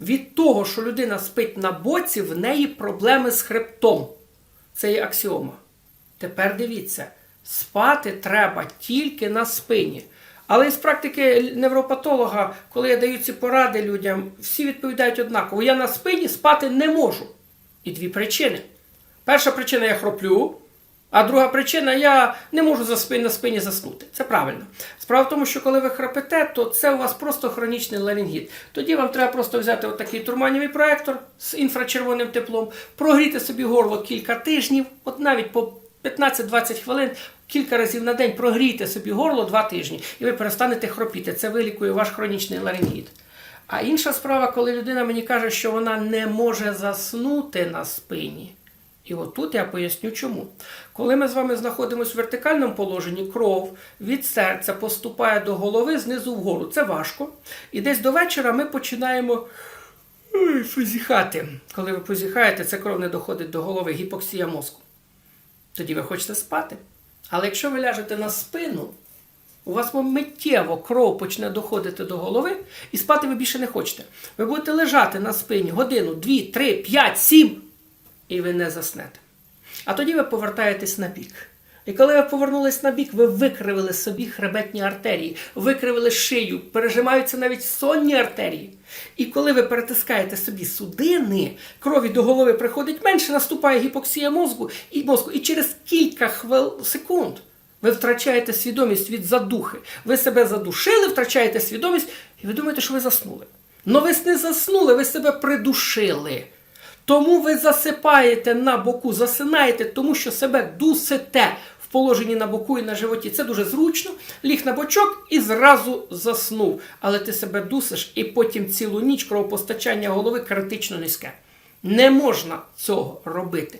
від того, що людина спить на боці, в неї проблеми з хребтом. Це є аксіома. Тепер дивіться, спати треба тільки на спині. Але із практики невропатолога, коли я даю ці поради людям, всі відповідають однаково: я на спині спати не можу. І дві причини. Перша причина я хроплю, а друга причина я не можу за спин, на спині заснути. Це правильно. Справа в тому, що коли ви храпите, то це у вас просто хронічний ларингіт. Тоді вам треба просто взяти отакий турманівий проектор з інфрачервоним теплом, прогріти собі горло кілька тижнів, от навіть по 15-20 хвилин, кілька разів на день прогрійте собі горло два тижні, і ви перестанете хропіти. Це вилікує ваш хронічний ларингіт. А інша справа, коли людина мені каже, що вона не може заснути на спині. І от тут я поясню чому. Коли ми з вами знаходимося в вертикальному положенні, кров від серця поступає до голови знизу вгору. Це важко. І десь до вечора ми починаємо позіхати. Коли ви позіхаєте, це кров не доходить до голови, гіпоксія мозку. Тоді ви хочете спати. Але якщо ви ляжете на спину, у вас миттєво кров почне доходити до голови, і спати ви більше не хочете. Ви будете лежати на спині годину, дві, три, п'ять, сім, і ви не заснете. А тоді ви повертаєтесь на бік. І коли ви повернулись на бік, ви викривили собі хребетні артерії, викривили шию, пережимаються навіть сонні артерії. І коли ви перетискаєте собі судини, крові до голови приходить менше, наступає гіпоксія мозку і мозку. І через кілька хвил секунд ви втрачаєте свідомість від задухи. Ви себе задушили, втрачаєте свідомість, і ви думаєте, що ви заснули. Но ви не заснули, ви себе придушили. Тому ви засипаєте на боку, засинаєте, тому що себе дусите в положенні на боку і на животі. Це дуже зручно. Ліг на бочок і зразу заснув. Але ти себе дусиш, і потім цілу ніч кровопостачання голови критично низьке. Не можна цього робити.